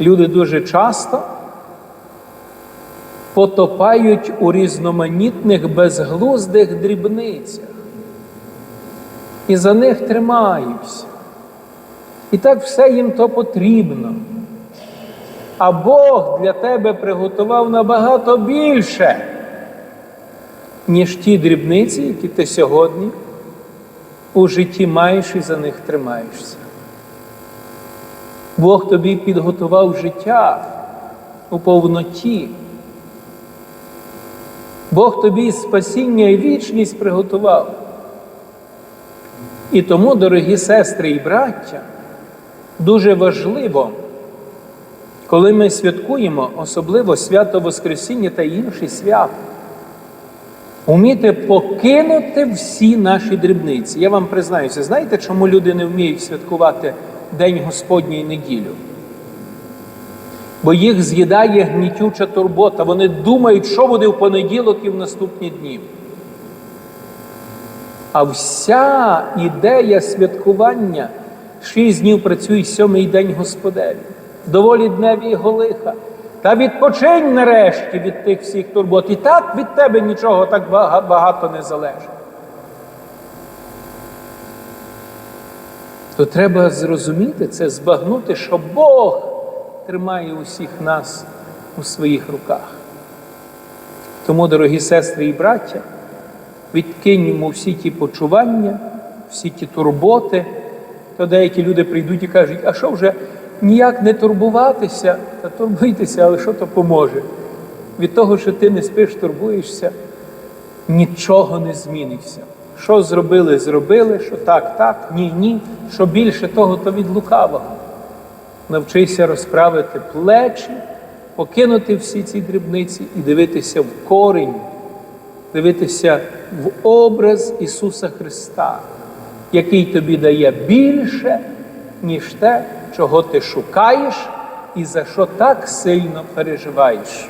Люди дуже часто потопають у різноманітних безглуздих дрібницях і за них тримаються. І так все їм то потрібно. А Бог для тебе приготував набагато більше, ніж ті дрібниці, які ти сьогодні у житті маєш і за них тримаєшся. Бог тобі підготував життя у повноті. Бог тобі спасіння і вічність приготував. І тому, дорогі сестри і браття, дуже важливо, коли ми святкуємо, особливо свято Воскресіння та інші свята, уміти покинути всі наші дрібниці. Я вам признаюся, знаєте, чому люди не вміють святкувати День Господній неділю? Бо їх з'їдає гнітюча турбота. Вони думають, що буде в понеділок і в наступні дні. А вся ідея святкування шість днів працює сьомий день Господеві, доволі дневі його лиха. Та відпочинь нарешті від тих всіх турбот. І так від тебе нічого так багато не залежить. То треба зрозуміти це, збагнути, що Бог тримає усіх нас у своїх руках. Тому, дорогі сестри і браття, відкиньмо всі ті почування, всі ті турботи, то деякі люди прийдуть і кажуть, а що вже ніяк не турбуватися, та турбуйтеся, але що то поможе? Від того, що ти не спиш, турбуєшся, нічого не зміниться. Що зробили, зробили, що так, так, ні, ні. Що більше того, то від лукавого. Навчися розправити плечі, покинути всі ці дрібниці і дивитися в корінь, дивитися в образ Ісуса Христа, який тобі дає більше, ніж те, чого ти шукаєш і за що так сильно переживаєш.